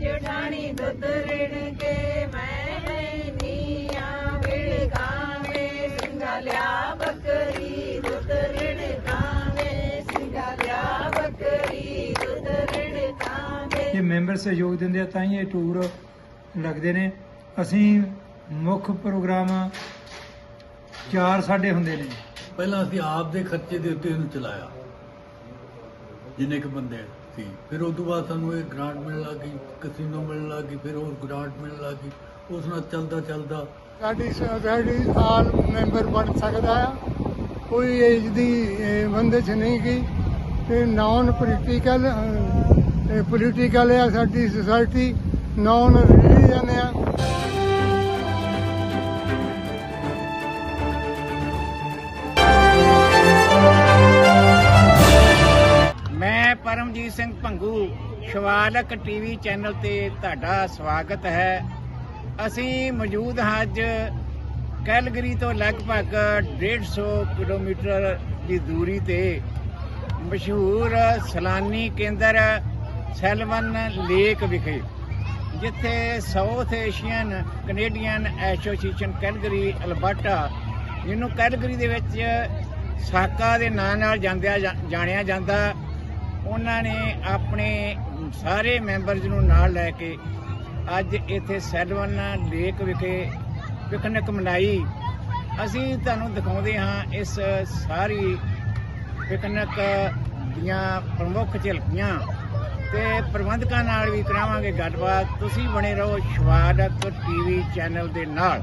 ਜਠਾਣੀ ਦੁੱਧ ਰਿਣ ਕੇ ਮੈਂ ਹੈ ਨੀਆਂ ਵਿੜਕਾਵੇ ਸਿੰਘਾਲਿਆ ਬੱਕਰੀ ਦੁੱਧ ਰਿਣ ਕਾਵੇ ਸਿੰਘਾਲਿਆ ਬੱਕਰੀ ਦੁੱਧ ਰਿਣ ਕਾਵੇ ਇਹ ਮੈਂਬਰ ਸਹਿਯੋਗ ਦਿੰਦੇ ਆ ਤਾਂ ਹੀ ਇਹ ਟੂਰ ਲੱਗਦੇ ਨੇ। ਅਸੀਂ ਮੁੱਖ ਪ੍ਰੋਗਰਾਮ ਚਾਰ ਸਾਡੇ ਹੁੰਦੇ ਨੇ। ਪਹਿਲਾਂ ਅਸੀਂ ਆਪ ਦੇ ਖਰਚੇ ਦੇ ਉੱਤੇ ਇਹਨੂੰ ਚਲਾਇਆ। ਜਿੰਨੇ ਕੁ ਬੰਦੇ ਸੀ ਫਿਰ ਉਸ ਤੋਂ ਬਾਅਦ ਸਾਨੂੰ ਇਹ ਗ੍ਰਾਂਟ ਮਿਲਣ ਲੱਗੀ ਕਸੀਨੋ ਮਿਲਣ ਲੱਗੀ ਫਿਰ ਹੋਰ ਗ੍ਰਾਂਟ ਮਿਲਣ ਲੱਗੀ ਉਸ ਨਾਲ ਚੱਲਦਾ ਚੱਲਦਾ ਸਾਡੀ ਸੋਸਾਇਟੀ ਆਲ ਮੈਂਬਰ ਬਣ ਸਕਦਾ ਆ। ਕੋਈ ਏਜ ਦੀ ਬੰਦਿਸ਼ ਨਹੀਂ ਗਈ। ਤੇ ਨਾਨ ਪੋਲੀਟੀਕਲ ਪੋਲੀਟੀਕਲ ਆ ਸਾਡੀ ਸੋਸਾਇਟੀ ਨਾਨ ਰਿਲੀਜਨ ਆ। ਪਰਮਜੀਤ ਸਿੰਘ ਭੰਗੂ, ਸ਼ਿਵਾਲਕ ਟੀਵੀ ਚੈਨਲ ਤੇ ਤੁਹਾਡਾ ਸਵਾਗਤ ਹੈ। ਅਸੀਂ ਮੌਜੂਦ ਹਾਂ ਅੱਜ ਕੈਲਗਰੀ ਤੋਂ ਲਗਭਗ 150 ਕਿਲੋਮੀਟਰ ਦੀ ਦੂਰੀ ਤੇ ਮਸ਼ਹੂਰ ਸੈਲਾਨੀ ਕੇਂਦਰ ਸੈਲਵਨ ਲੇਕ ਵਿਖੇ, ਜਿੱਥੇ South Asian Canadian Association Calgary Alberta, ਜਿਹਨੂੰ ਕੈਲਗਰੀ ਦੇ ਵਿੱਚ ਸਾਕਾ ਦੇ ਨਾਂ ਨਾਲ ਜਾਂਦਿਆ ਜਾ- ਜਾਣਿਆ ਜਾਂਦਾ। ਉਹਨਾਂ ਨੇ ਆਪਣੇ ਸਾਰੇ ਮੈਂਬਰਸ ਨੂੰ ਨਾਲ ਲੈ ਕੇ ਅੱਜ ਇੱਥੇ ਸੈਲਵਨ ਲੇਕ ਵਿਖੇ ਪਿਕਨਿਕ ਮਨਾਈ। ਅਸੀਂ ਤੁਹਾਨੂੰ ਦਿਖਾਉਂਦੇ ਹਾਂ ਇਸ ਸਾਰੀ ਪਿਕਨਿਕ ਦੀਆਂ ਪ੍ਰਮੁੱਖ ਝਲਕੀਆਂ ਤੇ ਪ੍ਰਬੰਧਕਾਂ ਨਾਲ ਵੀ ਕਰਾਵਾਂਗੇ ਗੱਲਬਾਤ। ਤੁਸੀਂ ਬਣੇ ਰਹੋ ਸ਼ਵਾਦਕ ਟੀਵੀ ਚੈਨਲ ਦੇ ਨਾਲ।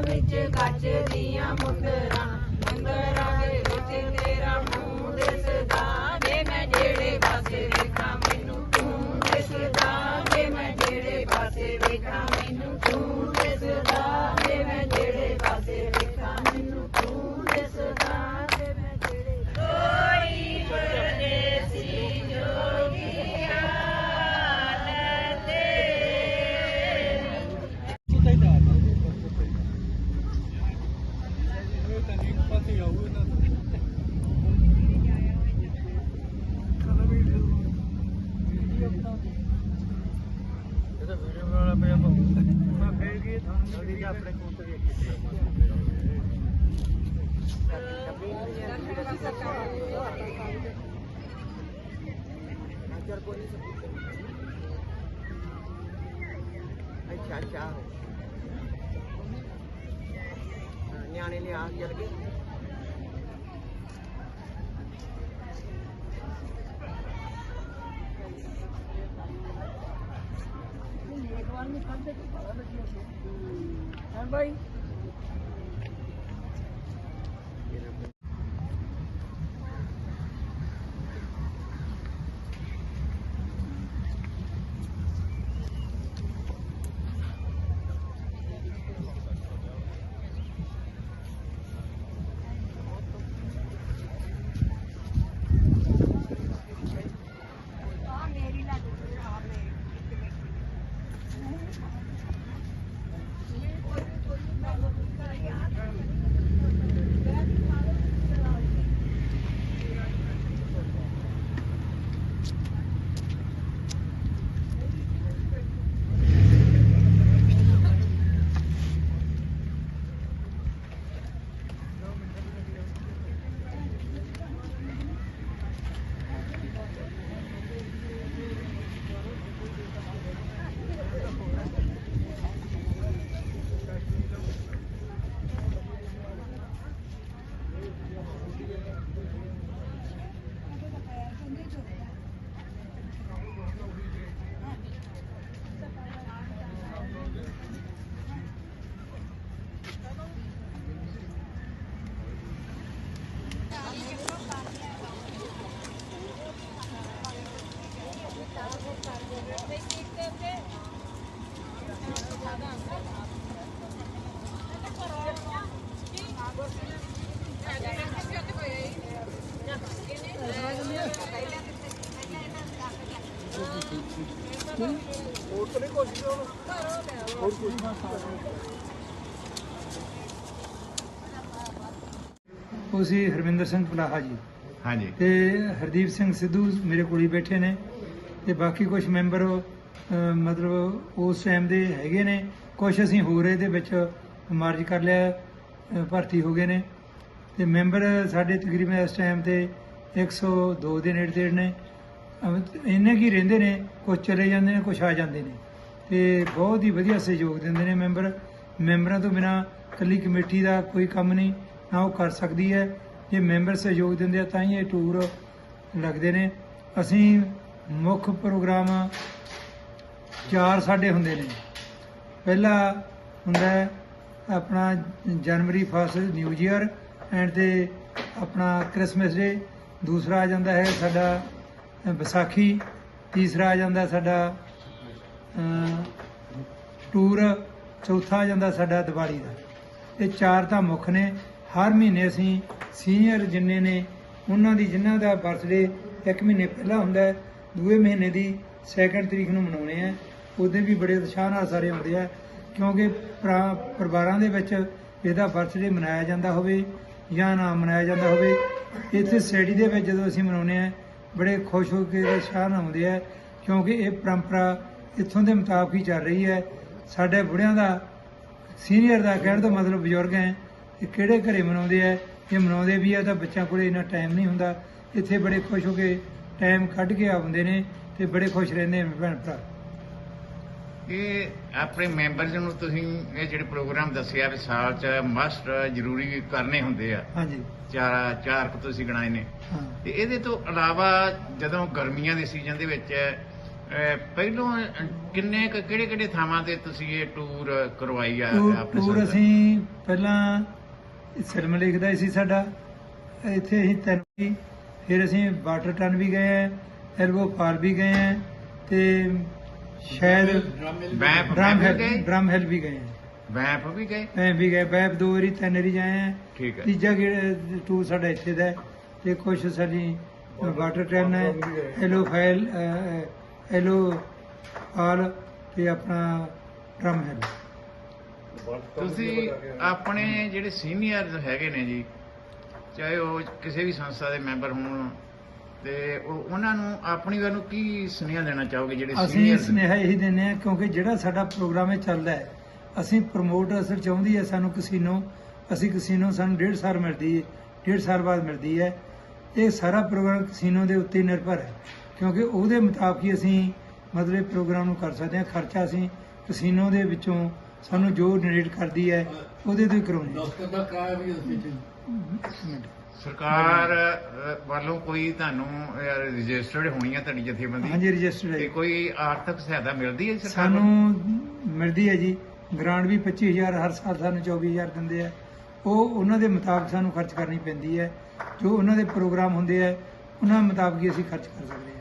ਵਿੱਚ ਕੱਚ ਦੀਆਂ ਮੁੰਦਰਾਂ ਵੀਡੀਓ ਵਾਲਾ ਮੈਂ ਫੇਰ ਕੀ ਤੁਹਾਨੂੰ ਆਪਣੇ ਕੋਲ ਅੱਛਾ ਅੱਛਾ। ਨਿਆਣੇ ਲਿਆ ਚੱਲ ਗਏ। ਉਹ ਸੀ ਹਰਮਿੰਦਰ ਸਿੰਘ ਪਲਾਹਾ ਜੀ। ਹਾਂਜੀ। ਤੇ ਹਰਦੀਪ ਸਿੰਘ ਸਿੱਧੂ ਮੇਰੇ ਕੋਲ ਹੀ ਬੈਠੇ ਨੇ। ਤੇ ਬਾਕੀ ਕੁਝ ਮੈਂਬਰ ਅਹ, ਮਤਲਬ ਉਸ ਟਾਈਮ ਦੇ ਹੈਗੇ ਨੇ। ਕੁਝ ਅਸੀਂ ਹੋਰ ਇਹਦੇ ਵਿੱਚ ਮਾਰਜ ਕਰ ਲਿਆ ਅਹ, ਭਰਤੀ ਹੋ ਗਏ ਨੇ। ਤੇ ਮੈਂਬਰ ਸਾਡੇ ਤਕਰੀਬਨ ਇਸ ਟਾਈਮ ਤੇ 102 ਦੇ ਨੇੜੇ ਤੇੜੇ ਨੇ। ਇੰਨੇ ਕੀ ਰਹਿੰਦੇ ਨੇ ਕੁਝ ਚਲੇ ਜਾਂਦੇ ਨੇ ਕੁਝ ਆ ਜਾਂਦੇ ਨੇ। ਤੇ ਬਹੁਤ ਹੀ ਵਧੀਆ ਸਹਿਯੋਗ ਦਿੰਦੇ ਨੇ ਮੈਂਬਰ। ਮੈਂਬਰਾਂ ਤੋਂ ਬਿਨਾ ਕੱਲੀ ਕਮੇਟੀ ਦਾ ਕੋਈ ਕੰਮ ਨਹੀਂ। ਨਾ ਉਹ ਕਰ ਸਕਦੀ ਹੈ। ਜੇ ਮੈਂਬਰ ਸਹਿਯੋਗ ਦਿੰਦੇ ਆ ਤਾਂ ਹੀ ਇਹ ਟੂਰ ਲੱਗਦੇ ਨੇ। ਅਸੀਂ ਮੁੱਖ ਪ੍ਰੋਗਰਾਮ ਚਾਰ ਸਾਡੇ ਹੁੰਦੇ ਨੇ। ਪਹਿਲਾ ਹੁੰਦਾ ਆਪਣਾ ਜਨਵਰੀ ਫਸਟ ਨਿਊ ਈਅਰ ਐਂਡ ਤੇ ਆਪਣਾ ਕ੍ਰਿਸਮਸ ਡੇ ਦੂਸਰਾ ਆ ਜਾਂਦਾ ਹੈ ਸਾਡਾ ਵਿਸਾਖੀ। ਤੀਸਰਾ ਆ ਜਾਂਦਾ ਸਾਡਾ ਟੂਰ ਚੌਥਾ ਆ ਜਾਂਦਾ ਸਾਡਾ ਦੀਵਾਲੀ ਦਾ। ਇਹ ਚਾਰ ਤਾਂ ਮੁੱਖ ਨੇ। ਹਰ ਮਹੀਨੇ ਅਸੀਂ ਸੀਨੀਅਰ ਜਿੰਨੇ ਨੇ, ਉਹਨਾਂ ਦੀ ਜਿਨ੍ਹਾਂ ਦਾ ਬਰਥਡੇ ਇੱਕ ਮਹੀਨੇ ਪਹਿਲਾਂ ਹੁੰਦਾ ਹੈ, ਦੂਏ ਮਹੀਨੇ ਦੀ ਸੈਕੰਡ ਤਰੀਕ ਨੂੰ ਮਨਾਉਣੇ ਆ। ਉਹਦੇ ਵੀ ਬੜੇ ਉਤਸ਼ਾਹ ਨਾਲ ਸਾਰੇ ਆਉਂਦੇ ਆ, ਕਿਉਂਕਿ ਭਰਾ- ਪਰਿਵਾਰਾਂ ਦੇ ਵਿੱਚ ਇਹਦਾ ਬਰਥਡੇ ਮਨਾਇਆ ਜਾਂਦਾ ਹੋਵੇ ਜਾਂ ਨਾ ਮਨਾਇਆ ਜਾਂਦਾ ਹੋਵੇ। ਇੱਥੇ ਸਟੇਡੀ ਦੇ ਵਿੱਚ ਜਦੋਂ ਅਸੀਂ ਮਨਾਉਨੇ ਆ, ਬੜੇ ਖੁਸ਼ ਹੋ ਕੇ ਉਤਸ਼ਾਹ ਨਾਲ ਆਉਂਦੇ ਆ, ਕਿਉਂਕਿ ਇਹ ਪਰੰਪਰਾ ਇੱਥੋਂ ਦੇ ਮੁਤਾਬਕ ਹੀ ਚੱਲ ਰਹੀ ਹੈ। ਸਾਡੇ ਬੁੜਿਆਂ ਦਾ ਸੀਨੀਅਰ ਦਾ ਕਹਿਣ ਦਾ ਮਤਲਬ ਬਜ਼ੁਰਗ ਹੈ ਇਹ ਕਿਹੜੇ ਘਰੇ ਮਨਾਉਂਦੇ ਆ? ਇਹ ਮਨਾਉਂਦੇ ਵੀ ਆ ਤਾਂ ਬੱਚਿਆਂ ਕੋਲੇ ਇੰਨਾ ਟਾਈਮ ਨਹੀਂ ਹੁੰਦਾ। ਇੱਥੇ ਬੜੇ ਖੁਸ਼ ਹੋ ਕੇ ਟਾਈਮ ਕੱਢ ਕੇ ਆਉਂਦੇ ਨੇ ਤੇ ਬੜੇ ਖੁਸ਼ ਰਹਿੰਦੇ ਨੇ ਭੈਣ ਭਰਾ। ਇਹ ਆਪਣੇ ਮੈਂਬਰਸ ਨੂੰ ਤੁਸੀਂ ਇਹ ਜਿਹੜੇ ਪ੍ਰੋਗਰਾਮ ਦੱਸਿਆ ਵੀ ਸਾਲ ਚ ਮਸਟ ਜ਼ਰੂਰੀ ਕਰਨੇ ਹੁੰਦੇ ਆ। ਹਾਂਜੀ। ਚਾਰ ਚਾਰ ਕੁ ਤੁਸੀਂ ਗਣਾਏ ਨੇ। ਹਾਂ। ਤੇ ਇਹਦੇ ਤੋਂ ਇਲਾਵਾ ਜਦੋਂ ਗਰਮੀਆਂ ਦੇ ਸੀਜ਼ਨ ਦੇ ਵਿੱਚ ਪਹਿਲੋਂ ਕਿੰਨੇ ਕਿਹੜੇ ਕਿਹੜੇ ਥਾਵਾਂ ਤੇ ਤੁਸੀਂ ਇਹ ਟੂਰ ਕਰਵਾਈ ਆ ਆਪਣੇ ਟੂਰ? ਅਸੀਂ ਪਹਿਲਾਂ ਸਿਰਮ ਲਿਖਦਾ ਸੀ ਸਾਡਾ। ਇੱਥੇ ਅਸੀਂ ਤਿੰਨ ਵੀ ਫਿਰ ਅਸੀਂ ਵਾਟਰ ਟਨ ਵੀ ਗਏ ਆ ਐਲਬੋ ਫਾਲ ਵੀ ਗਏ ਆ ਤੇ ਸ਼ਾਇਦ ਵੈਪ ਵੈਪ ਹਿਲ ਹਿਲ ਵੀ ਗਏ ਵੈਪ ਵੀ ਗਏ? ਮੈਂ ਵੀ ਗਏ ਬੈਬ ਦੋ ਵਾਰੀ ਤਿੰਨ ਵਾਰੀ ਜਾਏ ਆ। ਠੀਕ ਹੈ। ਤੀਜਾ ਟੂਰ ਸਾਡਾ ਇੱਥੇ ਦਾ ਹੈ ਤੇ ਕੁਝ ਸਾਡੀ ਵਾਟਰ ਟ੍ਰੇਨ ਹੈ ਐਲੋ ਫਾਈਲ ਐਲੋ ਆਲ ਤੇ ਆਪਣਾ ਡਰਮ ਹੈ ਤੁਸੀਂ ਆਪਣੇ ਜਿਹੜੇ ਸੀਨੀਅਰਸ ਹੈਗੇ ਨੇ ਜੀ ਚਾਹੇ ਉਹ ਕਿਸੇ ਵੀ ਸੰਸਥਾ ਦੇ ਮੈਂਬਰ ਹੋਣ ਤੇ ਉਹ ਉਹਨਾਂ ਨੂੰ ਆਪਣੀ ਵੱਲ ਕੀ ਸੁਨੇਹਾ ਦੇਣਾ ਚਾਹੋਗੇ ਜਿਹੜੇ ਅਸੀਂ ਸੁਨੇਹਾ ਇਹੀ ਦਿੰਦੇ ਹਾਂ ਕਿਉਂਕਿ ਜਿਹੜਾ ਸਾਡਾ ਪ੍ਰੋਗਰਾਮ ਇਹ ਚੱਲਦਾ ਹੈ ਅਸੀਂ ਪ੍ਰਮੋਟ ਅਸਰ ਚਾਹੁੰਦੀ ਹੈ ਸਾਨੂੰ ਕਸੀਨੋ ਅਸੀਂ ਕਸੀਨੋ ਸਾਨੂੰ ਡੇਢ ਸਾਲ ਮਿਲਦੀ ਹੈ ਡੇਢ ਸਾਲ ਬਾਅਦ ਮਿਲਦੀ ਹੈ ਇਹ ਸਾਰਾ ਪ੍ਰੋਗਰਾਮ ਕਸੀਨੋ ਦੇ ਉੱਤੇ ਨਿਰਭਰ ਹੈ ਕਿਉਂਕਿ ਉਹਦੇ ਮੁਤਾਬਕ ਹੀ ਅਸੀਂ ਮਤਲਬ ਇਹ ਪ੍ਰੋਗਰਾਮ ਨੂੰ ਕਰ ਸਕਦੇ ਹਾਂ ਖਰਚਾ ਅਸੀਂ ਕਸੀਨੋ ਦੇ ਵਿੱਚੋਂ ਸਾਨੂੰ ਜੋ ਜਨਰੇਟ ਕਰਦੀ ਹੈ ਉਹਦੇ ਤੋਂ ਹੀ ਕਰਾਉਂਦੇ ਹਾਂ। ਦਫ਼ਤਰ ਦਾ ਕਿਰਾਇਆ ਵੀ ਅਸੀਂ ਚ ਇੱਕ ਮਿੰਟ। ਸਰਕਾਰ ਅ, ਵੱਲੋਂ ਕੋਈ ਤੁਹਾਨੂੰ ਰਜਿਸਟਰਡ ਹੋਣੀ ਹੈ ਤੁਹਾਡੀ ਜਥੇਬੰਦੀ? ਹਾਂਜੀ ਰਜਿਸਟਰਡ ਤੇ ਹੈ ਕੋਈ ਆਰਥਿਕ ਸਹਾਇਤਾ ਮਿਲਦੀ ਹੈ ਸਰਕਾਰ ਸਾਨੂੰ ਵੱਲੋਂ? ਮਿਲਦੀ ਹੈ ਜੀ। ਗ੍ਰਾਂਟ ਵੀ 25000 ਹਰ ਸਾਲ ਸਾਨੂੰ 24000 ਦਿੰਦੇ ਆ। ਉਹ ਉਹਨਾਂ ਦੇ ਮੁਤਾਬਕ ਸਾਨੂੰ ਖਰਚ ਕਰਨੀ ਪੈਂਦੀ ਹੈ। ਜੋ ਉਹਨਾਂ ਦੇ ਪ੍ਰੋਗਰਾਮ ਹੁੰਦੇ ਆ ਉਹਨਾਂ ਮੁਤਾਬਕ ਹੀ ਅਸੀਂ ਖਰਚ ਕਰ ਸਕਦੇ ਹਾਂ।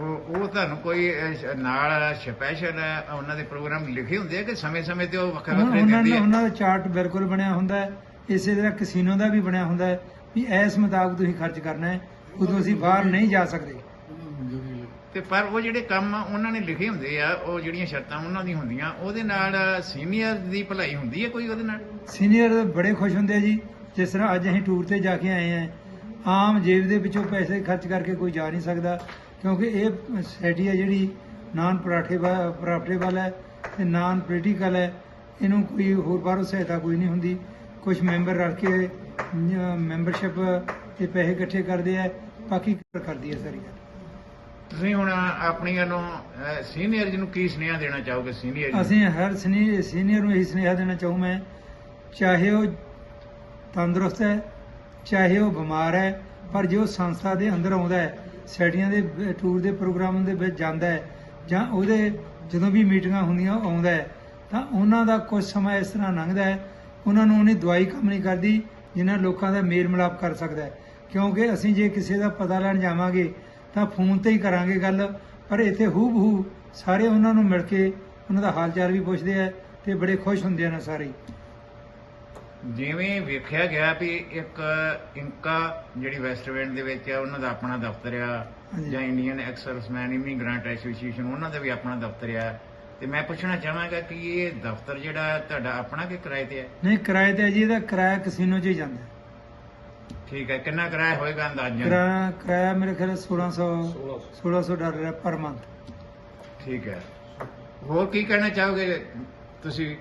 ਉਹ ਉਹ ਤੁਹਾਨੂੰ ਕੋਈ ਨਾਲ ਸਪੈਸ਼ਲ ਉਹਨਾਂ ਦੇ ਪ੍ਰੋਗਰਾਮ ਲਿਖੇ ਹੁੰਦੇ ਆ ਕਿ ਸਮੇਂ-ਸਮੇਂ ਤੇ ਉਹ ਵੱਖਰੇ ਵੱਖਰੇ ਉਹਨਾਂ ਦਿੰਦੀ ਦਾ ਹੈ ਉਹਨਾਂ ਦਾ ਚਾਰਟ ਬਿਲਕੁਲ ਬਣਿਆ ਹੁੰਦਾ ਹੈ। ਇਸੇ ਤਰ੍ਹਾਂ ਕਸੀਨੋ ਦਾ ਵੀ ਬਣਿਆ ਹੁੰਦਾ ਹੈ ਵੀ ਇਸ ਮੁਤਾਬਕ ਤੁਸੀਂ ਖਰਚ ਕਰਨਾ ਹੈ। ਉਦੋਂ ਅਸੀਂ ਬਾਹਰ ਨਹੀਂ ਜਾ ਸਕਦੇ। ਤੇ ਪਰ ਉਹ ਜਿਹੜੇ ਕੰਮ ਉਹਨਾਂ ਨੇ ਲਿਖੇ ਹੁੰਦੇ ਆ ਉਹ ਜਿਹੜੀਆਂ ਸ਼ਰਤਾਂ ਉਹਨਾਂ ਦੀ ਹੁੰਦੀਆਂ ਉਹਦੇ ਨਾਲ ਸੀਨੀਅਰ ਦੀ ਭਲਾਈ ਹੁੰਦੀ ਹੈ ਕੋਈ ਉਹਦੇ ਨਾਲ? ਸੀਨੀਅਰ ਬੜੇ ਖੁਸ਼ ਹੁੰਦੇ ਆ ਜੀ। ਜਿਸ ਤਰ੍ਹਾਂ ਅੱਜ ਅਸੀਂ ਟੂਰ ਤੇ ਜਾ ਕੇ ਆਏ ਆ ਆਮ ਜੇਬ ਦੇ ਵਿੱਚੋਂ ਪੈਸੇ ਖਰਚ ਕਰਕੇ ਕੋਈ ਜਾ ਨਹੀਂ ਸਕਦਾ। ਕਿਉਂਕਿ ਇਹ ਸੋਸਾਇਟੀ ਹੈ ਜਿਹੜੀ ਨਾਨ ਪਰਾਠੇ ਪ੍ਰੋਫਿਟੇਬਲ ਹੈ ਤੇ ਨਾਨ ਪੋਲੀਟੀਕਲ ਹੈ। ਇਹਨੂੰ ਕੋਈ ਹੋਰ ਬਾਹਰੋਂ ਸਹਾਇਤਾ ਕੋਈ ਨਹੀਂ ਹੁੰਦੀ। ਕੁਝ ਮੈਂਬਰ ਰਲ ਕੇ ਮੈਂਬਰਸ਼ਿਪ ਦੇ ਪੈਸੇ ਇਕੱਠੇ ਕਰਦੇ ਆ। ਬਾਕੀ ਕਰਦੀ ਹੈ ਸਾਰੀ ਗੱਲ। ਤੁਸੀਂ ਹੁਣ ਆਪਣੀ ਵੱਲੋਂ ਸੀਨੀਅਰ ਜੀ ਨੂੰ ਕੀ ਸੁਨੇਹਾ ਦੇਣਾ ਚਾਹੋਗੇ? ਸੀਨੀਅਰ ਅਸੀਂ ਹਰ ਸਨੀ ਸੀਨੀਅਰ ਨੂੰ ਇਹੀ ਸੁਨੇਹਾ ਦੇਣਾ ਚਾਹੂੰ ਮੈਂ ਚਾਹੇ ਉਹ ਤੰਦਰੁਸਤ ਹੈ ਚਾਹੇ ਉਹ ਬਿਮਾਰ ਹੈ ਪਰ ਜੇ ਸੰਸਥਾ ਦੇ ਅੰਦਰ ਆਉਂਦਾ ਹੈ ਸੈਟੀਆਂ ਦੇ ਟੂਰ ਦੇ ਪ੍ਰੋਗਰਾਮ ਦੇ ਵਿੱਚ ਜਾਂਦਾ ਹੈ ਜਾਂ ਉਹਦੇ ਜਦੋਂ ਵੀ ਮੀਟਿੰਗਾਂ ਹੁੰਦੀਆਂ ਆਉਂਦਾ ਹੈ। ਤਾਂ ਉਹਨਾਂ ਦਾ ਕੁਝ ਸਮਾਂ ਇਸ ਤਰ੍ਹਾਂ ਲੰਘਦਾ ਹੈ, ਉਹਨਾਂ ਨੂੰ ਉਹਨੇ ਦਵਾਈ ਕੰਮ ਨਹੀਂ ਕਰਦੀ, ਜਿਨ੍ਹਾਂ ਲੋਕਾਂ ਦਾ ਮੇਲ ਮਿਲਾਪ ਕਰ ਸਕਦਾ ਹੈ। ਕਿਉਂਕਿ ਅਸੀਂ ਜੇ ਕਿਸੇ ਦਾ ਪਤਾ ਲੈਣ ਜਾਵਾਂਗੇ, ਤਾਂ ਫੋਨ ਤੇ ਹੀ ਕਰਾਂਗੇ ਗੱਲ, ਪਰ ਇੱਥੇ ਹੂ ਬਹੂ ਸਾਰੇ ਉਹਨਾਂ ਨੂੰ ਮਿਲ ਕੇ ਉਹਨਾਂ ਦਾ ਹਾਲ ਚਾਲ ਵੀ ਪੁੱਛਦੇ ਆ ਤੇ ਬੜੇ ਖੁਸ਼ ਹੁੰਦੇ ਨੇ ਸਾਰੇ। ਜਿਵੇਂ ਵੇਖਿਆ ਗਿਆ ਵੀ ਇੱਕ ਇੰਕਾ ਜਿਹੜੀ ਵੈਸਟ ਵੈਂਡ ਦੇ ਵਿੱਚ ਆ ਉਹਨਾਂ ਦਾ ਆਪਣਾ ਦਫ਼ਤਰ ਆ। ਜਾਂ ਇੰਡੀਅਨ ਐਕਸਰਸਮੈਨ ਇਮੀਗ੍ਰੈਂਟ ਐਸੋਸੀਏਸ਼ਨ ਉਹਨਾਂ ਦਾ ਵੀ ਆਪਣਾ ਦਫ਼ਤਰ ਆ। ਤੇ ਮੈਂ ਪੁੱਛਣਾ ਚਾਹਾਂਗਾ ਕਿ ਇਹ ਦਫ਼ਤਰ ਜਿਹੜਾ ਤੁਹਾਡਾ ਆਪਣਾ ਕਿ ਕਿਰਾਏ ਤੇ ਹੈ ਨਹੀਂ ਕਿਰਾਏ ਤੇ ਹੈ ਜੀ ਇਹਦਾ ਕਿਰਾਇਆ ਕਸੀਨੋ 'ਚ ਹੀ ਜਾਂਦਾ। ਹੈ। ਠੀਕ ਹੈ ਕਿੰਨਾ ਕਿਰਾਇਆ ਹੋਏਗਾ ਅੰਦਾਜ਼ਨ ਕਿਰਾਇਆ ਕਿਰਾਇਆ ਮੇਰੇ ਖਿਆਲ 1600 1600 ਡਾਲਰ ਹੈ ਪਰ ਮੰਥ। ਠੀਕ ਹੈ। ਹੋਰ ਕੀ ਕਹਿਣਾ ਚਾਹੋਗੇ ਤੁਸੀਂ?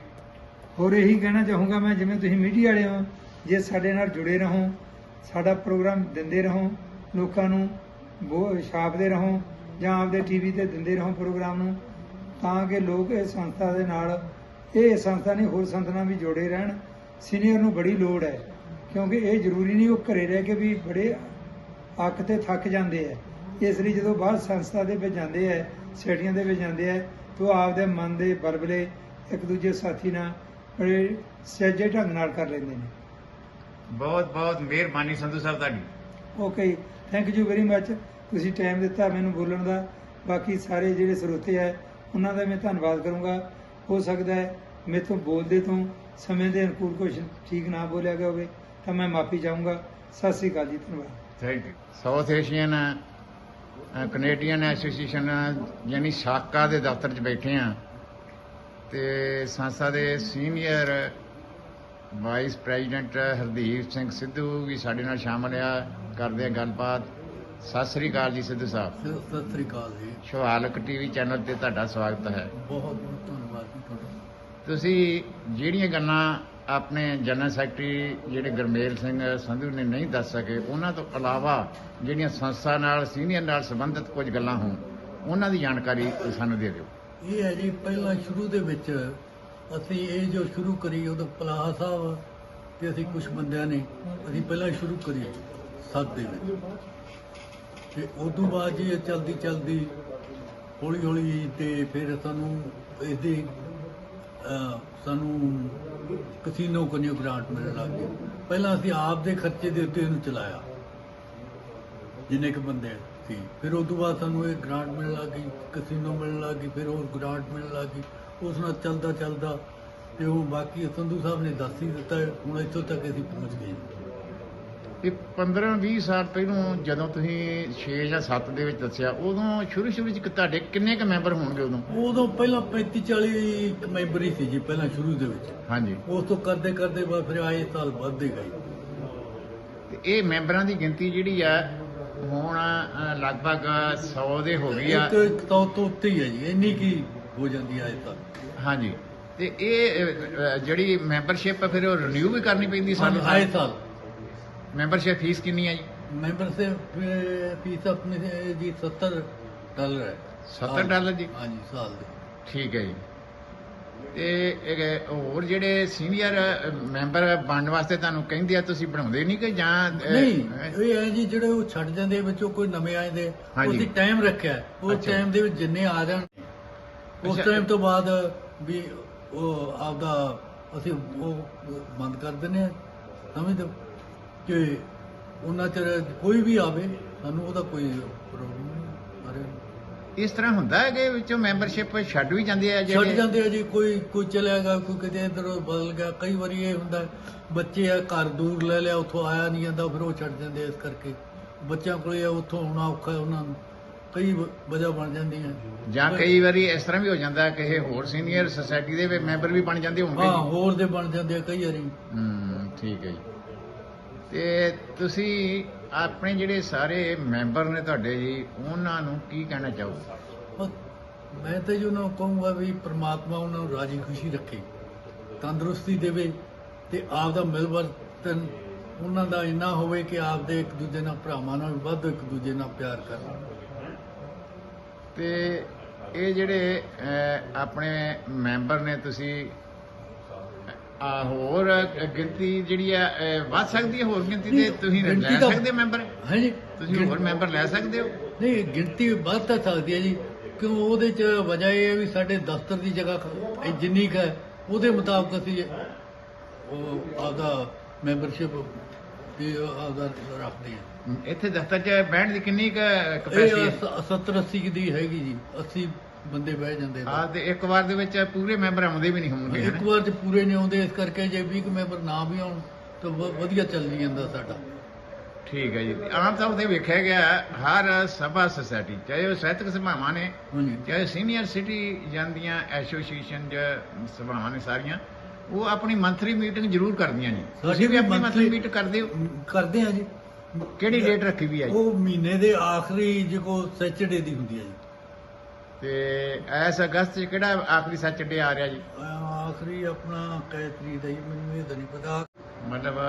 ਹੋਰ ਇਹੀ ਕਹਿਣਾ ਚਾਹੂੰਗਾ ਮੈਂ, ਜਿਵੇਂ ਤੁਸੀਂ ਮੀਡੀਆ ਵਾਲੇ ਹੋ, ਜੇ ਸਾਡੇ ਨਾਲ ਜੁੜੇ ਰਹੋ, ਸਾਡਾ ਪ੍ਰੋਗਰਾਮ ਦਿੰਦੇ ਰਹੋ, ਲੋਕਾਂ ਨੂੰ ਉਹ ਛਾਪਦੇ ਰਹੋ, ਜਾਂ ਆਪਦੇ ਟੀਵੀ ਤੇ ਦਿੰਦੇ ਰਹੋ ਪ੍ਰੋਗਰਾਮ ਨੂੰ, ਤਾਂ ਕਿ ਲੋਕ ਇਸ ਸੰਸਥਾ ਦੇ ਨਾਲ, ਇਹ ਸੰਸਥਾ ਨਹੀਂ, ਹੋਰ ਸੰਸਥਾਵਾਂ ਵੀ ਜੁੜੇ ਰਹਿਣ ਸੀਨੀਅਰ ਨੂੰ ਬੜੀ ਲੋੜ ਹੈ, ਕਿਉਂਕਿ ਇਹ ਜ਼ਰੂਰੀ ਨਹੀਂ ਉਹ ਘਰੇ ਰਹਿ ਕੇ ਵੀ ਬੜੇ ਅੱਕ ਤੇ ਥੱਕ ਜਾਂਦੇ ਆ। ਇਸ ਲਈ ਜਦੋਂ ਬਾਹਰ ਸੰਸਥਾ ਦੇ ਵਿੱਚ ਜਾਂਦੇ ਆ ਸਟੇਡੀਅਮ ਦੇ ਵਿੱਚ ਜਾਂਦੇ ਆ, ਤਾਂ ਉਹ ਆਪਦੇ ਮਨ ਦੇ ਬਲਬਲੇ ਇੱਕ ਦੂਜੇ ਸਾਥੀ ਨਾਲ ਬੜੇ ਸਹਿਜੇ ਢੰਗ ਨਾਲ ਕਰ ਲੈਂਦੇ ਨੇ। ਬਹੁਤ ਬਹੁਤ ਮਿਹਰਬਾਨੀ ਸੰਧੂ ਸਾਹਿਬ ਤੁਹਾਡੀ। Okay thank you very much ਤੁਸੀਂ ਟਾਈਮ ਦਿੱਤਾ ਮੈਨੂੰ ਬੋਲਣ ਦਾ। ਬਾਕੀ ਸਾਰੇ ਜਿਹੜੇ ਸਰੋਤੇ ਆ ਉਹਨਾਂ ਦਾ ਮੈਂ ਧੰਨਵਾਦ ਕਰੂੰਗਾ। ਹੋ ਸਕਦਾ ਹੈ ਮੇਰੇ ਤੋਂ ਬੋਲਦੇ ਤੋਂ ਸਮੇਂ ਦੇ ਅਨੁਕੂਲ ਕੁਝ ਠੀਕ ਨਾ ਬੋਲਿਆ ਗਿਆ ਹੋਵੇ ਤਾਂ ਮੈਂ ਮਾਫੀ ਚਾਹੂੰਗਾ। ਸਤਿ ਸ੍ਰੀ ਅਕਾਲ ਜੀ ਧੰਨਵਾਦ। Thank you South Asian Canadian association ਯਾਨੀ ਸਾਕਾ ਦੇ ਦਫ਼ਤਰ 'ਚ ਬੈਠੇ ਆ। ਤੇ ਸੰਸਥਾ ਦੇ senior vice president Hardeep Singh Sidhu ਵੀ ਸਾਡੇ ਨਾਲ ਸ਼ਾਮਲ ਆ। ਕਰਦੇ ਆ ਗੱਲਬਾਤ। ਸਤਿ ਸ੍ਰੀ ਅਕਾਲ ਜੀ ਸਿੱਧੂ ਸਾਹਿਬ। ਸਤਿ ਸ੍ਰੀ ਅਕਾਲ ਜੀ। ਸ਼ਵਾਲਕ ਟੀਵੀ ਚੈਨਲ ਤੇ ਤੁਹਾਡਾ ਸਵਾਗਤ ਹੈ। ਬਹੁਤ ਬਹੁਤ ਧੰਨਵਾਦ ਜੀ ਤੁਹਾਡਾ। ਤੁਸੀਂ ਜਿਹੜੀਆਂ ਗੱਲਾਂ ਆਪਣੇ ਜਨਰਲ ਸੈਕਟਰੀ ਜਿਹੜੇ ਗਰਮੇਲ ਸਿੰਘ ਸੰਧੂ ਨੇ ਨਹੀਂ ਦੱਸ ਸਕੇ ਉਹਨਾਂ ਤੋਂ ਇਲਾਵਾ ਜਿਹੜੀਆਂ ਸੰਸਥਾ ਨਾਲ ਸੀਨੀਅਰ ਨਾਲ ਸੰਬੰਧਿਤ ਕੁਝ ਗੱਲਾਂ ਹੋਣ ਉਹਨਾਂ ਦੀ ਜਾਣਕਾਰੀ ਸਾਨੂੰ ਦੇ ਦਿਓ। ਇਹ ਹੈ ਜੀ, ਪਹਿਲਾਂ ਸ਼ੁਰੂ ਦੇ ਵਿੱਚ ਅਸੀਂ ਇਹ ਜੋ ਸ਼ੁਰੂ ਕਰੀ, ਉਦੋਂ ਪਲਾਹ ਸਾਹਿਬ ਤੇ ਅਸੀਂ ਕੁਝ ਬੰਦਿਆਂ ਨੇ, ਅਸੀਂ ਪਹਿਲਾਂ ਸ਼ੁਰੂ ਕਰੀ ਸੱਤ ਦੇ ਵਿੱਚ। ਤੇ ਉਸ ਤੋਂ ਬਾਅਦ ਜੀ ਇਹ ਚਲਦੀ ਚਲਦੀ ਹੌਲੀ ਹੌਲੀ ਤੇ ਫਿਰ ਸਾਨੂੰ ਇਹਦੇ ਸਾਨੂੰ ਕਸੀਨੋ ਕੋਨਿਓ ਗ੍ਰਾਂਟ ਮਿਲਣ ਲੱਗ ਗਈ। ਪਹਿਲਾਂ ਅਸੀਂ ਆਪ ਦੇ ਖਰਚੇ ਦੇ ਉੱਤੇ ਇਹਨੂੰ ਚਲਾਇਆ, ਜਿੰਨੇ ਕੁ ਬੰਦੇ ਸੀ ਫਿਰ ਉਸ ਤੋਂ ਬਾਅਦ ਸਾਨੂੰ ਇਹ ਗ੍ਰਾਂਟ ਮਿਲਣ ਲੱਗ ਕਸੀਨੋ ਮਿਲਣ ਲੱਗ ਫਿਰ ਹੋਰ ਗ੍ਰਾਂਟ ਮਿਲਣ ਲੱਗ ਉਸ ਨਾਲ ਚੱਲਦਾ ਚੱਲਦਾ ਤੇ ਉਹ ਬਾਕੀ ਸੰਧੂ ਸਾਹਿਬ ਨੇ ਦੱਸ ਹੀ ਦਿੱਤਾ ਹੁਣ ਇੱਥੋਂ ਤੱਕ ਅਸੀਂ ਪਹੁੰਚ ਗਏ। ਇਹ 15 20 ਸਾਲ ਪਹਿਲਾਂ ਜਦੋਂ ਤੁਸੀਂ 6 ਜਾਂ 7 ਦੇ ਵਿੱਚ ਦੱਸਿਆ ਉਦੋਂ ਸ਼ੁਰੂ ਸ਼ੁਰੂ ਵਿੱਚ ਤੁਹਾਡੇ ਕਿੰਨੇ ਕੁ ਮੈਂਬਰ ਹੋਣਗੇ ਉਦੋਂ? ਉਦੋਂ ਪਹਿਲਾਂ 35 40 ਮੈਂਬਰ ਹੀ ਸੀ ਜੀ ਪਹਿਲਾਂ ਸ਼ੁਰੂ ਦੇ ਵਿੱਚ। ਹਾਂਜੀ। ਉਸ ਤੋਂ ਕਰਦੇ ਕਰਦੇ ਬਾਅਦ ਫਿਰ ਆਏ ਸਾਲ ਵੱਧਦੇ ਗਏ। ਤੇ ਇਹ ਮੈਂਬਰਾਂ ਦੀ ਗਿਣਤੀ ਜਿਹੜੀ ਆ ਹੁਣ ਅ, ਲਗਭਗ 100 ਦੇ ਹੋ ਗਈ ਆ। ਇੱਕ ਇੱਕ ਤੋਂ ਤੋਂ ਉੱਤੇ ਹੀ ਹੈ ਜੀ ਇੰਨੀ ਕੀ ਹੋ ਜਾਂਦੀ ਹੈ ਅਜੇ ਤੱਕ। ਹਾਂਜੀ। ਤੇ ਇਹ ਅ, ਅ, ਜਿਹੜੀ ਮੈਂਬਰਸ਼ਿਪ ਆ ਫਿਰ ਉਹ ਰਿਨਿਊ ਵੀ ਕਰਨੀ ਪੈਂਦੀ ਸਾਨੂੰ? ਸਾਨੂੰ ਆਏ ਸਾਲ। ਮੈਂਬਰਸ਼ਿਪ ਫੀਸ ਕਿੰਨੀ ਆ ਜੀ? ਮੈਂਬਰ ਸੇ ਫੀਸ ਆਪਣੇ ਜੀ 70 ਡਾਲਰ ਹੈ। 70 ਡਾਲਰ ਜੀ? ਹਾਂਜੀ ਸਾਲ ਦੇ। ਠੀਕ ਹੈ ਜੀ। ਤੇ ਇਹ ਹੋਰ ਜਿਹੜੇ ਸੀਨੀਅਰ ਮੈਂਬਰ ਬਣਨ ਵਾਸਤੇ ਤੁਹਾਨੂੰ ਕਹਿੰਦੇ ਆ ਤੁਸੀਂ ਬਣਾਉਂਦੇ ਨਹੀਂ ਕਿ ਜਾਂ ਨਹੀਂ ਇਹ ਹੈ ਜੀ ਜਿਹੜੇ ਉਹ ਛੱਡ ਜਾਂਦੇ ਵਿੱਚੋਂ ਕੋਈ ਨਵੇਂ ਆਏ ਦੇ। ਉਹਦੀ ਟਾਈਮ ਰੱਖਿਆ ਹੈ। ਉਸ ਅੱਛਾ। ਟਾਈਮ ਦੇ ਵਿੱਚ ਜਿੰਨੇ ਆ ਜਾਣ ਉਸ। ਟਾਈਮ ਤੋਂ ਬਾਅਦ ਵੀ ਉਹ ਆਪਦਾ ਅਸੀਂ ਉਹ ਬੰਦ ਕਰ ਦਿੰਦੇ ਆ ਸਮਝਦੇ ਕਿ ਉਹਨਾਂ ਚਿਰ ਕੋਈ ਵੀ ਆਵੇ ਸਾਨੂੰ ਉਹਦਾ ਕੋਈ ਪ੍ਰੋਬਲਮ ਨਹੀਂ ਅਰੇ ਇਸ ਤਰ੍ਹਾਂ ਹੁੰਦਾ ਹੈ ਕਿ ਵਿੱਚੋਂ ਮੈਂਬਰਸ਼ਿਪ ਛੱਡ ਵੀ ਜਾਂਦੇ ਆ ਛੱਡ ਜਾਂਦੇ ਆ ਜੀ ਕੋਈ ਕੋਈ ਚਲਿਆ ਗਿਆ ਕੋਈ ਕਿਤੇ ਇੱਧਰ ਬਦਲ ਗਿਆ। ਕਈ ਵਾਰੀ ਇਹ ਹੁੰਦਾ ਹੈ, ਬੱਚੇ ਆ ਘਰ ਦੂਰ ਲੈ ਲਿਆ ਉੱਥੋਂ ਆਇਆ ਨਹੀਂ ਜਾਂਦਾ ਫਿਰ ਉਹ ਛੱਡ ਜਾਂਦੇ ਆ ਇਸ ਕਰਕੇ। ਬੱਚਿਆਂ ਕੋਲੇ ਆ ਉੱਥੋਂ ਆਉਣਾ ਔਖਾ ਹੈ ਉਹਨਾਂ ਨੂੰ ਕਈ ਵ- ਵਜ੍ਹਾ ਬਣ ਜਾਂਦੀਆਂ ਜਾਂ। ਕਈ ਵਾਰੀ ਇਸ ਤਰ੍ਹਾਂ ਵੀ ਹੋ ਜਾਂਦਾ ਕਿ ਇਹ ਹੋਰ ਸੀਨੀਅਰ ਸੁਸਾਇਟੀ ਦੇ ਮੈਂਬਰ ਵੀ ਬਣ ਜਾਂਦੇ ਹੋਣਗੇ ਹਾਂ ਹੋਰ ਦੇ ਬਣ ਜਾਂਦੇ ਆ ਕਈ ਵਾਰੀ। ਹੂੰ ਠੀਕ ਹੈ ਜੀ। ਤੇ ਤੁਸੀਂ ਆਪਣੇ ਜਿਹੜੇ ਸਾਰੇ ਮੈਂਬਰ ਨੇ ਤੁਹਾਡੇ ਜੀ ਉਹਨਾਂ ਨੂੰ ਕੀ ਕਹਿਣਾ ਚਾਹੋਗੇ? ਬਸ ਮੈਂ ਤਾਂ ਜੀ ਉਹਨਾਂ ਨੂੰ ਕਹੂੰਗਾ ਵੀ ਪ੍ਰਮਾਤਮਾ ਉਹਨਾਂ ਨੂੰ ਰਾਜੀ ਖੁਸ਼ੀ ਰੱਖੇ ਤੰਦਰੁਸਤੀ ਦੇਵੇ ਤੇ ਆਪ ਦਾ ਮਿਲ ਵਰਤਨ ਉਹਨਾਂ ਦਾ ਇੰਨਾ ਹੋਵੇ ਕਿ ਆਪਦੇ ਇੱਕ ਦੂਜੇ ਨਾਲ ਭਰਾਵਾਂ ਨਾਲ ਵੱਧ ਇੱਕ ਦੂਜੇ ਨਾਲ ਪਿਆਰ ਕਰਨ। ਤੇ ਇਹ ਜਿਹੜੇ ਆਪਣੇ ਮੈਂਬਰ ਨੇ ਤੁਸੀਂ ਆ ਹੋਰ ਗਿਣਤੀ ਜਿਹੜੀ ਆ ਅਹ, ਵੱਧ ਸਕਦੀ ਹੈ? ਹੋਰ ਗਿਣਤੀ ਦੇ ਤੁਸੀਂ ਲੈ ਸਕਦੇ ਹੋ ਮੈਂਬਰ? ਹੈ ਜੀ ਤੁਸੀਂ ਹੋਰ ਮੈਂਬਰ ਲੈ ਸਕਦੇ ਹੋ? ਨਹੀਂ ਗਿਣਤੀ ਵੱਧ ਤਾਂ ਸਕਦੀ ਹੈ ਜੀ ਕਿਉਂ ਉਹਦੇ ਚ ਵਜ੍ਹਾ ਇਹ ਹੈ ਵੀ ਸਾਡੇ ਦਫ਼ਤਰ ਦੀ ਜਗ੍ਹਾ ਜਿੰਨੀ ਕੁ ਹੈ ਉਹਦੇ ਮੁਤਾਬਕ ਅਸੀਂ ਉਹ ਆਪਦਾ ਮੈਂਬਰਸ਼ਿਪ ਵੀ ਆਪਦਾ ਰੱਖਦੇ ਹਾਂ। ਇੱਥੇ ਦਫ਼ਤਰ 'ਚ ਬਹਿਣ ਦੀ ਕਿੰਨੀ ਕੁ ਕਪੈਸਿਟੀ ਹੈ? 70 80 ਦੀ ਹੈਗੀ ਜੀ 80 ਬੰਦੇ ਬਹਿ ਜਾਂਦੇ ਨੇ ਹਾਂ ਤੇ। ਇੱਕ ਵਾਰ ਦੇ ਵਿੱਚ ਪੂਰੇ ਮੈਂਬਰ ਆਉਂਦੇ ਵੀ ਨਹੀਂ ਹੋਣਗੇ ਇੱਕ? ਵਾਰ ਚ ਪੂਰੇ ਨਹੀਂ ਆਉਂਦੇ ਇਸ ਕਰਕੇ ਜੇ 20 ਮੈਂਬਰ ਨਾ ਵੀ ਆਉਣ ਤਾਂ ਵਧੀਆ ਚੱਲ ਜਾਂਦਾ ਸਾਡਾ। ਠੀਕ ਹੈ ਜੀ। ਆਮ ਤੌਰ ਤੇ ਵੇਖਿਆ ਗਿਆ ਹਰ ਸਭਾ ਸੁਸਾਇਟੀ ਚਾਹੇ ਉਹ ਸਾਹਿਤਕ ਸਭਾਵਾਂ ਨੇ ਚਾਹੇ ਸੀਨੀਅਰ ਸਿਟੀਜ਼ਨ ਦੀਆਂ ਐਸੋਸੀਏਸ਼ਨ ਜਾਂ ਸਭਾਵਾਂ ਨੇ ਸਾਰੀਆਂ ਉਹ ਆਪਣੀ ਮੰਥਲੀ ਮੀਟਿੰਗ ਜ਼ਰੂਰ ਕਰਦੀਆਂ ਨੇ ਤੁਸੀਂ ਵੀ ਆਪਣੀ ਮੰਥਲੀ ਮੀਟ ਕਰਦੇ ਕਰਦੇ ਆ ਜੀ। ਕਿਹੜੀ ਡੇਟ ਰੱਖੀ ਵੀ ਹੈ ਜੀ? ਉਹ ਮਹੀਨੇ ਦੇ ਆਖਰੀ ਜਿਹੋ ਸੈਚਰਡੇ ਦੀ ਹੁੰਦੀ ਹੈ ਜੀ। ਤੇ ਐਸ ਅਗਸਤ 'ਚ ਕਿਹੜਾ ਆਖਰੀ ਸੈਚਰਡੇ ਆ ਰਿਹਾ ਜੀ? ਆਖਰੀ ਆਪਣਾ ਕੈ ਤਰੀਕ ਦਾ ਜੀ ਮੈਨੂੰ ਇਹ ਤਾਂ ਨਹੀਂ ਪਤਾ। ਮਤਲਬ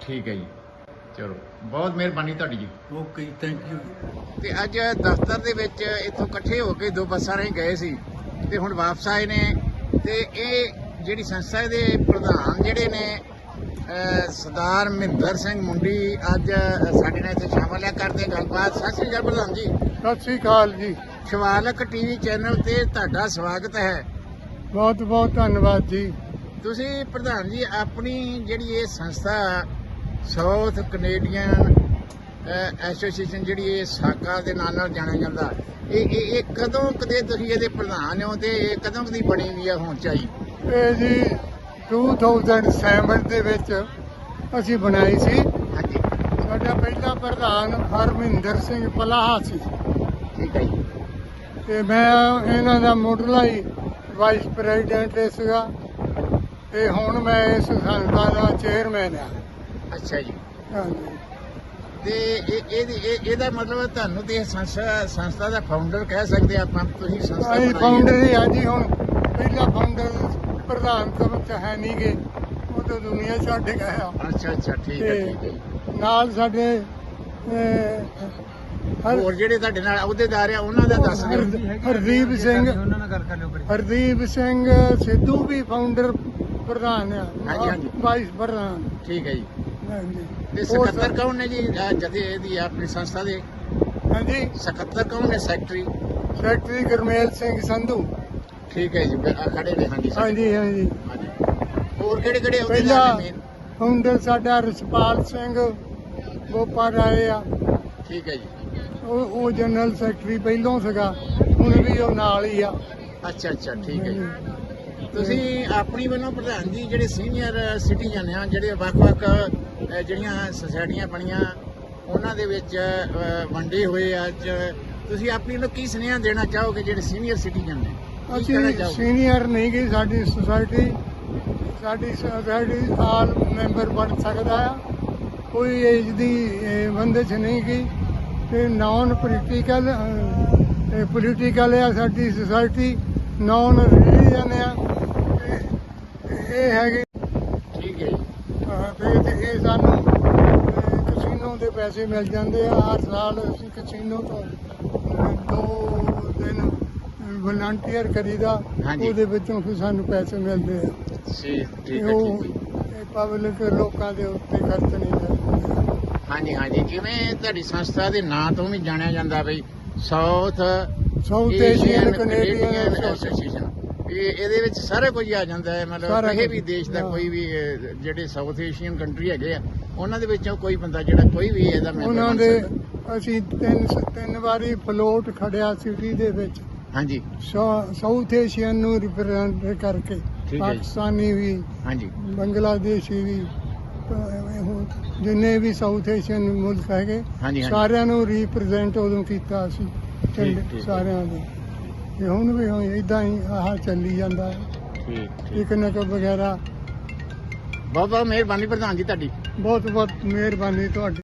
ਠੀਕ ਹੈ ਜੀ। ਚਲੋ ਬਹੁਤ ਮਿਹਰਬਾਨੀ ਤੁਹਾਡੀ ਜੀ। ਓਕੇ ਥੈਂਕ ਯੂ ਤੇ ਅੱਜ ਦਫ਼ਤਰ ਦੇ ਵਿੱਚ ਇੱਥੋਂ ਇਕੱਠੇ ਹੋ ਕੇ ਦੋ ਬੱਸਾਂ ਰਾਹੀਂ ਗਏ ਸੀ ਤੇ ਹੁਣ ਵਾਪਸ ਆਏ ਨੇ ਤੇ ਇਹ ਜਿਹੜੀ ਸੰਸਥਾ ਦੇ ਪ੍ਰਧਾਨ ਜਿਹੜੇ ਨੇ ਸਰਦਾਰ ਮਹਿੰਦਰ ਸਿੰਘ ਮੁੰਡੀ ਅੱਜ ਸਾਡੇ ਨਾਲ ਇੱਥੇ ਸ਼ਾਮਲ ਹੈ। ਕਰਦੇ ਗੱਲਬਾਤ। ਸਤਿ ਸ੍ਰੀ ਅਕਾਲ ਪ੍ਰਧਾਨ ਜੀ। ਸਤਿ ਸ੍ਰੀ ਅਕਾਲ ਜੀ। ਸ਼ਿਵਾਲਕ ਟੀਵੀ ਚੈਨਲ ਤੇ ਤੁਹਾਡਾ ਸਵਾਗਤ ਹੈ। ਬਹੁਤ ਬਹੁਤ ਧੰਨਵਾਦ ਜੀ। ਤੁਸੀਂ ਪ੍ਰਧਾਨ ਜੀ ਆਪਣੀ ਜਿਹੜੀ ਇਹ ਸੰਸਥਾ ਸਾਊਥ ਕੈਨੇਡੀਅਨ ਐਸੋਸੀਏਸ਼ਨ ਜਿਹੜੀ ਇਹ ਸਾਕਾ ਦੇ ਨਾਲ ਨਾਲ ਜਾਣਿਆ ਜਾਂਦਾ ਇਹ ਇਹ ਕਦੋਂ ਕਦੇ ਤੁਸੀਂ ਇਹਦੇ ਪ੍ਰਧਾਨ ਹੋ ਤੇ ਇਹ ਕਦੋਂ ਕਦੀ ਬਣੀ ਵੀ ਆ ਹੁਣ ਚਾਹੀ? ਇਹ ਜੀ 2007 ਦੇ ਵਿੱਚ ਅਸੀਂ ਬਣਾਈ ਸੀ। ਸਾਡਾ ਪਹਿਲਾ ਪ੍ਰਧਾਨ ਹਰਮਿੰਦਰ ਸਿੰਘ ਪਲਾਹਾ ਸੀ। ਤੇ ਮੈਂ ਇਹਨਾਂ ਦਾ ਮੁੱਢਲਾ ਹੀ ਵਾਈਸ ਪ੍ਰੈਜ਼ੀਡੈਂਟ ਸੀਗਾ। ਤੇ ਹੁਣ ਮੈਂ ਇਸ ਸੰਸਥਾ ਦਾ ਚੇਅਰਮੈਨ ਆ। ਅੱਛਾ ਜੀ। ਹਾਂਜੀ। ਤੇ ਇਹ ਇਹਦੀ ਇਹ- ਇਹਦਾ ਮਤਲਬ ਤੁਹਾਨੂੰ ਤੇ ਇਹ ਸੰਸਥਾ ਸੰਸਥਾ ਦਾ ਫਾਊਂਡਰ ਕਹਿ ਸਕਦੇ ਆਪਾਂ ਤੁਸੀਂ ਸੰਸਥਾ ਅਸੀਂ ਬਣਾਈ ਹੈ। ਫਾਊਂਡਰ ਹੀ ਆ ਜੀ ਹੁਣ। ਪਹਿਲਾ ਫਾਊਂਡਰ ਪ੍ਰਧਾਨ ਤਾਂ ਚ ਹੈ ਨਹੀਂ ਗੇ। ਉਹ ਤਾਂ ਦੁਨੀਆ ਛੱਡ ਗਿਆ ਆ। ਅੱਛਾ ਅੱਛਾ ਠੀਕ ਹੈ ਠੀਕ ਹੈ ਜੀ। ਨਾਲ ਸਾਡੇ ਅਹ, ਹਰ- ਜਿਹੜੇ ਤੁਹਾਡੇ ਨਾਲ ਅਹੁਦੇਦਾਰ ਆ ਉਹਨਾਂ ਦਾ ਦੱਸ ਦਿਓ। ਹਰ- ਹਰਦੀਪ ਸਿੰਘ ਉਹਨਾਂ ਨਾਲ ਗੱਲ ਕਰ ਲਿਓ ਕਰੀ ਹਰਦੀਪ ਸਿੰਘ ਸਿੱਧੂ ਵੀ ਫਾਊਂਡਰ ਪ੍ਰਧਾਨ ਆ। ਹਾਂਜੀ, ਹਾਂਜੀ। ਵਾਈਸ ਪ੍ਰਧਾਨ। ਠੀਕ ਹੈ ਜੀ। ਹਾਂਜੀ। ਤੇ ਹੋਰ ਸਕੱਤਰ ਕੌਣ ਨੇ ਜੀ? ਅਹ ਜਥੇ ਇਹਦੀ ਆਪਣੀ ਸੰਸਥਾ ਦੇ। ਹਾਂਜੀ। ਸਕੱਤਰ ਕੌਣ ਨੇ? ਸੈਕਟਰੀ। ਸੈਕਟਰੀ ਗੁਰਮੇਲ ਸਿੰਘ ਸੰਧੂ। ਠੀਕ ਹੈ ਜੀ ਆਹ ਖੜੇ ਨੇ। ਹਾਂਜੀ। ਹਾਂਜੀ ਹਾਂਜੀ। ਹਾਂਜੀ। ਹੋਰ ਕਿਹੜੇ ਕਿਹੜੇ ਪਹਿਲਾ ਅਹੁਦੇਦਾਰ ਨੇ? ਫਾਊਂਡਰ ਸਾਡਾ ਰਸਪਾਲ ਸਿੰਘ ਗੋਪਾ ਰਾਏ ਆ। ਠੀਕ ਹੈ ਜੀ। ਉਹ ਉਹ ਜਨਰਲ ਸੈਕਟਰੀ ਪਹਿਲੋਂ ਸੀਗਾ ਹੁਣ ਵੀ ਉਹ ਨਾਲ ਹੀ ਆ। ਅੱਛਾ ਅੱਛਾ ਠੀਕ ਹੈ ਜੀ। ਤੁਸੀਂ ਆਪਣੀ ਵੱਲੋਂ ਪ੍ਰਧਾਨ ਜੀ ਜਿਹੜੇ ਸੀਨੀਅਰ ਸਿਟੀਜ਼ਨ ਆ ਜਿਹੜੇ ਵੱਖ-ਵੱਖ ਜਿਹੜੀਆਂ ਸੁਸਾਇਟੀਆਂ ਬਣੀਆਂ ਉਹਨਾਂ ਦੇ ਵਿੱਚ ਵੰਡੇ ਹੋਏ ਅੱਜ ਤੁਸੀਂ ਆਪਣੀ ਨੂੰ ਕੀ ਸੁਨੇਹਾ ਦੇਣਾ ਚਾਹੋਗੇ ਜਿਹੜੇ ਸੀਨੀਅਰ ਸਿਟੀਜ਼ਨ ਨੇ? ਅਸੀਂ ਸੀਨੀਅਰ ਨਹੀਂ ਗਈ ਸਾਡੀ ਸੁਸਾਇਟੀ ਸਾਡੀ ਸੁਸਾਇਟੀ ਆਲ ਮੈਂਬਰ ਬਣ ਸਕਦਾ ਆ। ਕੋਈ ਏਜ ਦੀ ਇਹ, ਬੰਦੇ 'ਚ ਨਹੀਂ ਗਈ। ਤੇ ਨਾਨ ਪੋਲੀਟੀਕਲ ਪੋਲੀਟੀਕਲ ਆ ਸਾਡੀ ਸੁਸਾਇਟੀ ਨਾਨ ਰਿਲੀਜਨ ਤੇ ਇਹ ਹੈਗੇ। ਠੀਕ ਹੈ ਹਾਂ, ਤੇ ਇਹ ਸਾਨੂੰ ਕਸੀਨੋ ਦੇ ਪੈਸੇ ਮਿਲ ਜਾਂਦੇ ਆ। ਹਰ ਸਾਲ ਅਸੀਂ ਕਸੀਨੋ ਤੋਂ ਦੋ ਦਿਨ ਵਲੰਟੀਅਰ ਕਰੀਦਾ। ਉਹਦੇ ਵਿੱਚੋਂ ਫਿਰ ਸਾਨੂੰ ਪੈਸੇ ਮਿਲਦੇ ਆ। ਠੀਕ ਹੈ ਉਹ ਠੀਕ ਹੈ। ਪਬਲਿਕ ਲੋਕਾਂ ਦੇ ਉੱਤੇ ਖਰਚ ਨਹੀਂ ਹਾਂਜੀ ਹਾਂਜੀ। ਜਿਵੇਂ ਤੁਹਾਡੀ ਸੰਸਥਾ ਦੇ ਨਾਂ ਤੋਂ ਵੀ ਜਾਣਿਆ ਜਾਂਦਾ ਬਈ South South Asian Canadian association ਇਹ ਇਹਦੇ ਵਿੱਚ ਸਾਰਾ ਕੁਝ ਆ ਜਾਂਦਾ ਹੈ ਮਤਲਬ ਕਿਸੇ ਵੀ ਦੇਸ਼ ਦਾ। ਕੋਈ ਵੀ ਜਿਹੜੇ ਸਾਊਥ ਏਸ਼ੀਅਨ ਕੰਟਰੀ ਹੈਗੇ ਆ ਉਹਨਾਂ ਦੇ ਵਿੱਚੋਂ ਕੋਈ ਬੰਦਾ ਜਿਹੜਾ ਕੋਈ ਵੀ ਇਹਦਾ ਮੈਂਬਰ ਉਹਨਾਂ ਦੇ। ਅਸੀਂ ਤਿੰਨ ਤਿੰਨ ਵਾਰੀ ਫਲੋਟ ਖੜਿਆ ਸਿਟੀ ਦੇ ਵਿੱਚ। ਹਾਂਜੀ। ਸਾਊਥ ਏਸ਼ੀਅਨ ਨੂੰ ਰਿਪਰੈਜ਼ੈਂਟ ਕਰਕੇ। ਪਾਕਿਸਤਾਨੀ ਵੀ ਹਾਂਜੀ। ਬੰਗਲਾਦੇਸ਼ੀ ਵੀ ਹੁਣ ਜਿੰਨੇ ਵੀ ਸਾਊਥ ਏਸ਼ੀਅਨ ਮੁਲਕ ਹੈਗੇ ਹਾਂਜੀ, ਹਾਂਜੀ। ਸਾਰਿਆਂ ਨੂੰ ਰਿਪਰੈਜ਼ੈਂਟ ਉਦੋਂ ਕੀਤਾ ਸੀ ਠੀਕ, ਠੀਕ। ਸਾਰਿਆਂ ਦੇ ਤੇ ਹੁਣ ਵੀ ਹੁਣ ਇਦਾਂ ਹੀ ਆਹ ਚੱਲੀ ਜਾਂਦਾ ਹੈ। ਠੀਕ ਠੀਕ। ਪਿਕਨਿਕ ਵਗੈਰਾ। ਬਹੁਤ ਬਹੁਤ ਮਿਹਰਬਾਨੀ ਪ੍ਰਧਾਨ ਜੀ ਤੁਹਾਡੀ। ਬਹੁਤ ਬਹੁਤ ਮਿਹਰਬਾਨੀ ਤੁਹਾਡੀ।